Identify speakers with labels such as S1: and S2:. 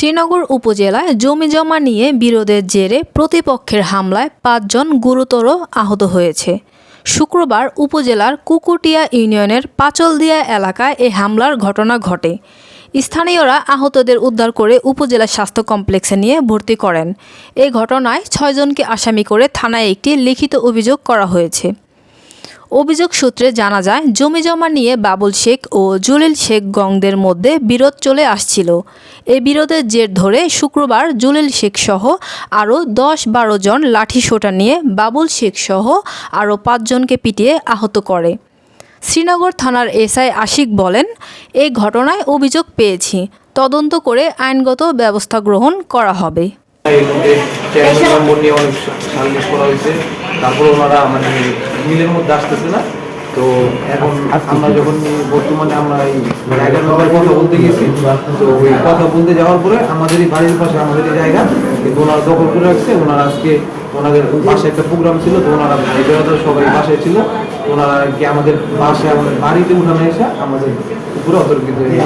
S1: শ্রীনগর উপজেলায় জমি জমা নিয়ে বিরোধের জেরে প্রতিপক্ষের হামলায় পাঁচজন গুরুতর আহত হয়েছে। শুক্রবার উপজেলার কুকুটিয়া ইউনিয়নের পাচলদিয়া এলাকায় এ হামলার ঘটনা ঘটে। স্থানীয়রা আহতদের উদ্ধার করে উপজেলা স্বাস্থ্য কমপ্লেক্সে নিয়ে ভর্তি করেন। এই ঘটনায় ছয়জনকে আসামি করে থানায় একটি লিখিত অভিযোগ করা হয়েছে। অভিযোগ সূত্রে জানা যায় জমি জমা নিয়ে বাবুল শেখ ও জলিল শেখ গংদের মধ্যে বিরোধ চলে আসছিল। এই বিরোধের জের ধরে শুক্রবার জলিল শেখ সহ আরও দশ বারো জন লাঠি সোটা নিয়ে বাবুল শেখ সহ আরও পাঁচজনকে পিটিয়ে আহত করে। শ্রীনগর থানার এসআই আশিক বলেন এই ঘটনায় অভিযোগ পেয়েছি। তদন্ত করে আইনগত ব্যবস্থা গ্রহণ করা হবে।
S2: মধ্যে নম্বর নিয়ে অনেক সালিশ করা হয়েছে। তারপর ওনারা মানে মিলের মধ্যে আসতেছে না। তো এখন আমরা যখন বর্তমানে আমরা এই জায়গার ব্যাপারে কথা বলতে গেছি তো ওই কথা বলতে যাওয়ার পরে আমাদের এই বাড়ির পাশে আমাদের এই জায়গা ওনারা দখল করে রাখছে। ওনারা আজকে ওনাদের পাশে একটা প্রোগ্রাম ছিল তো ওনারা ভাই বেড়াদার সবাই বাসায় ছিল। ওনারা কি আমাদের বাসায় আমাদের বাড়িতে উঠানো এসে আমাদের উপরে অতর্কিত হয়ে।